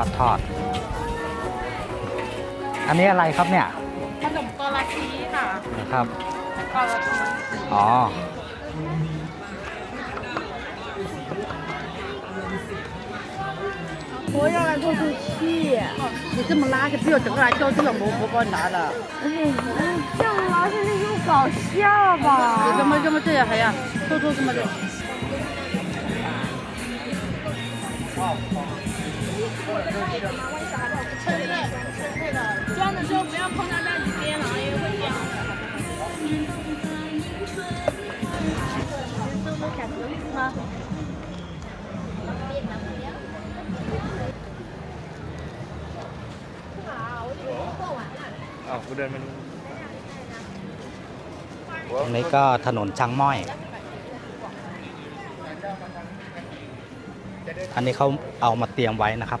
อดทอด อันนี้อะไรครับเนี่ย ขนมกอลาชีค่ะ นะครับ กอลาชี อ๋อ 我要来透透气。你这么拉就比我整个来都这种萝卜帮你拿了。哎，这样拉现在又搞笑吧？这么这么这样还呀？多多这么的。 趁热趁热的，装的时候不要碰它在里边了，因为会掉。吗？ อ้าวกูเดินมาดู ตรงนี้ก็ถนนช้างม้อย อันนี้เขาเอามาเตรียมไว้นะครับ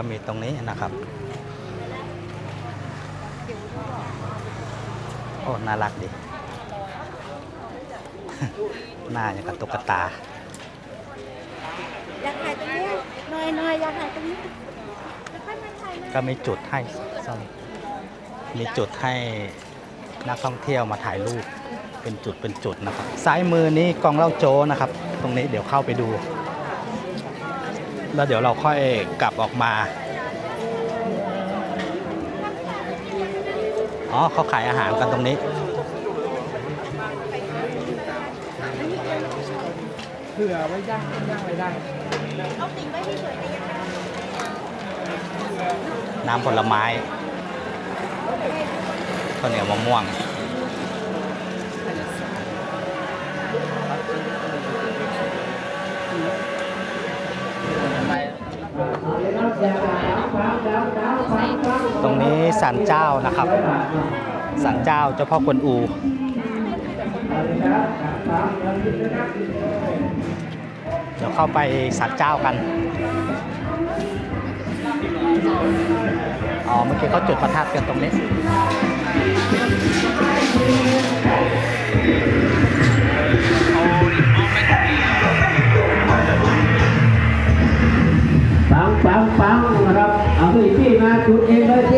ก็มีตรงนี้นะครับ โอ้น่ารักดีหน้าอย่างกับตุ๊กตา อยากถ่ายตรงนี้หน่อยหน่อยอยากถ่ายตรงนี้ก็มีจุดให้ซ่อมมีจุดให้นักท่องเที่ยวมาถ่ายรูป เป็นจุดเป็นจุดนะครับ ซ้ายมือนี้กองเล่าโจนะครับ ตรงนี้เดี๋ยวเข้าไปดู แล้วเดี๋ยวเราค่อยกลับออกมา อ๋อเขาขายอาหารกันตรงนี้ เผื่อไว้ย่างย่างไว้ได้ น้ำผลไม้ข้าวเหนียวมะม่วง ต รงนี้สันเจ้านะครับสันเจ้าเจ้าพ่อกวนอู เดี๋ยวเข้าไปสันเจ้ากัน อ๋อ เมื่อกี้เขาจุดประทัดกันตรงนี้ปังปังปังนะครับ เอาที่ที่มาจุดเองเลย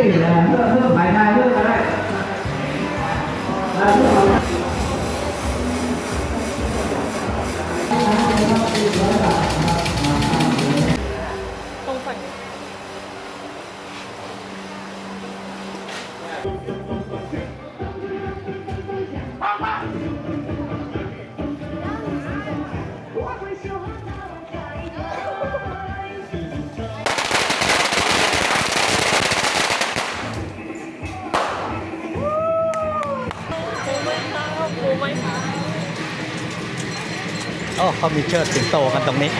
อ้เขามีเชิดสิงโตกันตรงนี้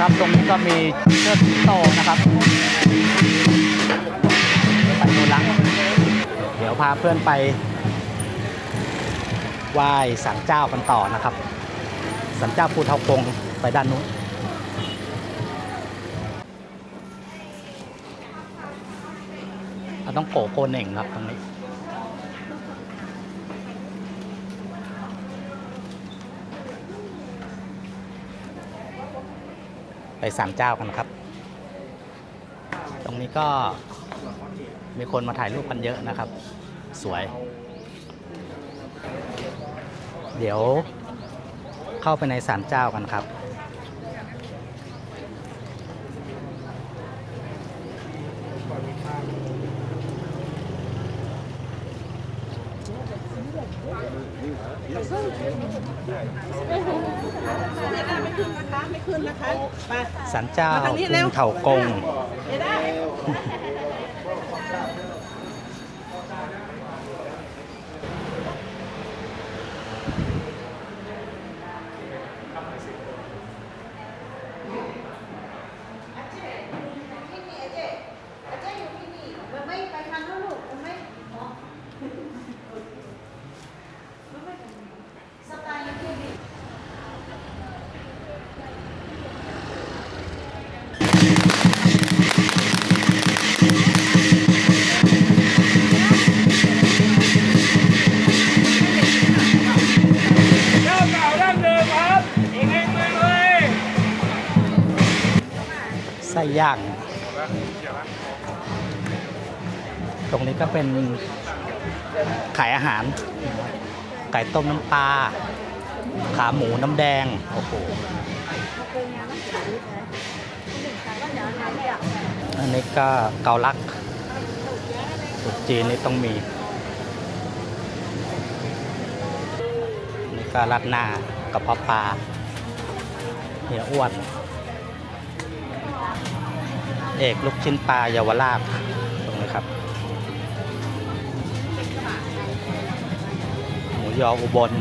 ครับตรงนี้ก็มีเชิดสิงโตนะครับ พาเพื่อนไปไหว้สันเจ้ากันต่อนะครับสันเจ้าภูเทากงไปด้านนู้นเราต้องโกโกเน่งครับตรงนี้ไปสามเจ้ากันครับ ตรงนี้ก็มีคนมาถ่ายรูปกันเยอะนะครับ สวย เดี๋ยวเข้าไปในศาลเจ้ากันครับสันเจ้าคุงเถากง ส้ย่าง ตรงนี้ก็เป็นขายอาหาร ไก่ต้มน้ำปลา ขาหมูน้ำแดง โอ้โห อันนี้ก็เกาลักสุดจีนนี่ต้องมี นี่ก็รัดหน้ากระเพาะปลาเหี่ยอ้วน เอกลูกชิ้นปลาเยาวราชตรงนี้ครับหมูยออุบล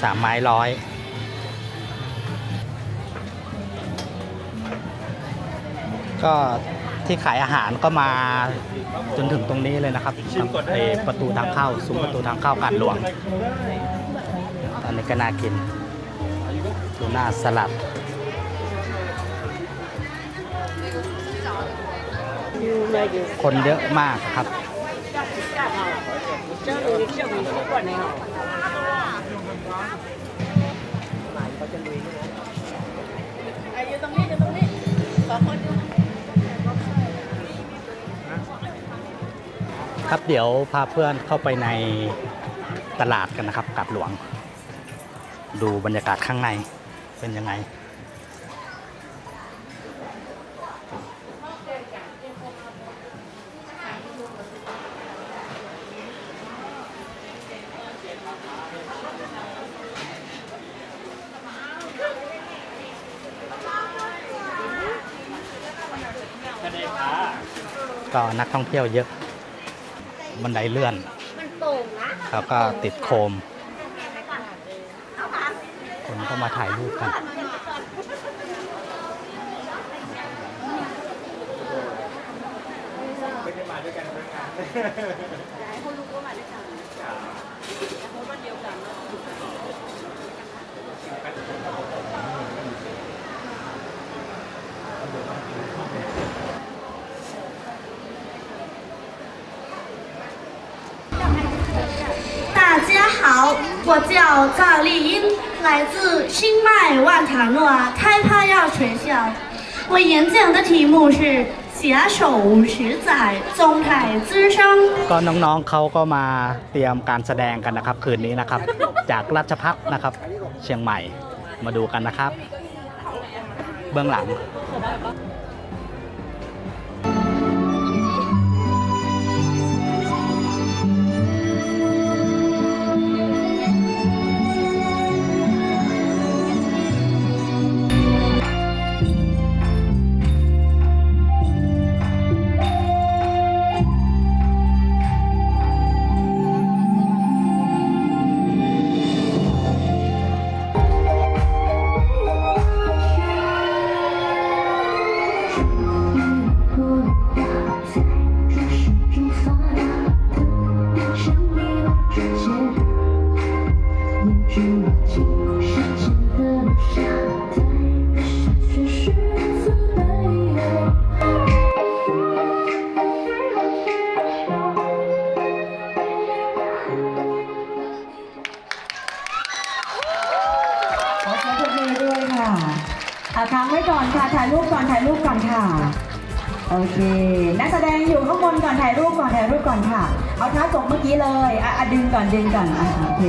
สามไม้ร้อยก็ที่ขายอาหารก็มาจนถึงตรงนี้เลยนะครับไอประตูทางเข้าซุ้มประตูทางเข้ากาดหลวงอันนี้ก็น่ากินทูน่าสลัด คนเยอะมากครับอยู่ตรงนี้อยู่ตรงนี้สองคนครับเดี๋ยวพาเพื่อนเข้าไปในตลาดกันนะครับกาดหลวง ดูบรรยากาศข้างในเป็นยังไง ก็นักท่องเที่ยวเยอะ บันไดเลื่อนมันโป่งนะแล้วก็ติดโคม คนก็มาถ่ายรูปกัน大我叫赵丽英，来自清迈万塔诺开帕亚学校。我演讲的题目是“携手十载，中泰之声 ก็น้องๆเขาก็มาเตรียมการแสดงกันนะครับ คืนนี้นะครับ จากราชพัฒนะครับ เชียงใหม่มาดูกันนะครับ เบื้องหลัง เค นักแสดงอยู่ข้างบนก่อนถ่ายรูปก่อนถ่ายรูปก่อนค่ะ เอาเท้าจบเมื่อกี้เลย อะอะดึงก่อนดึงก่อนอะโอเค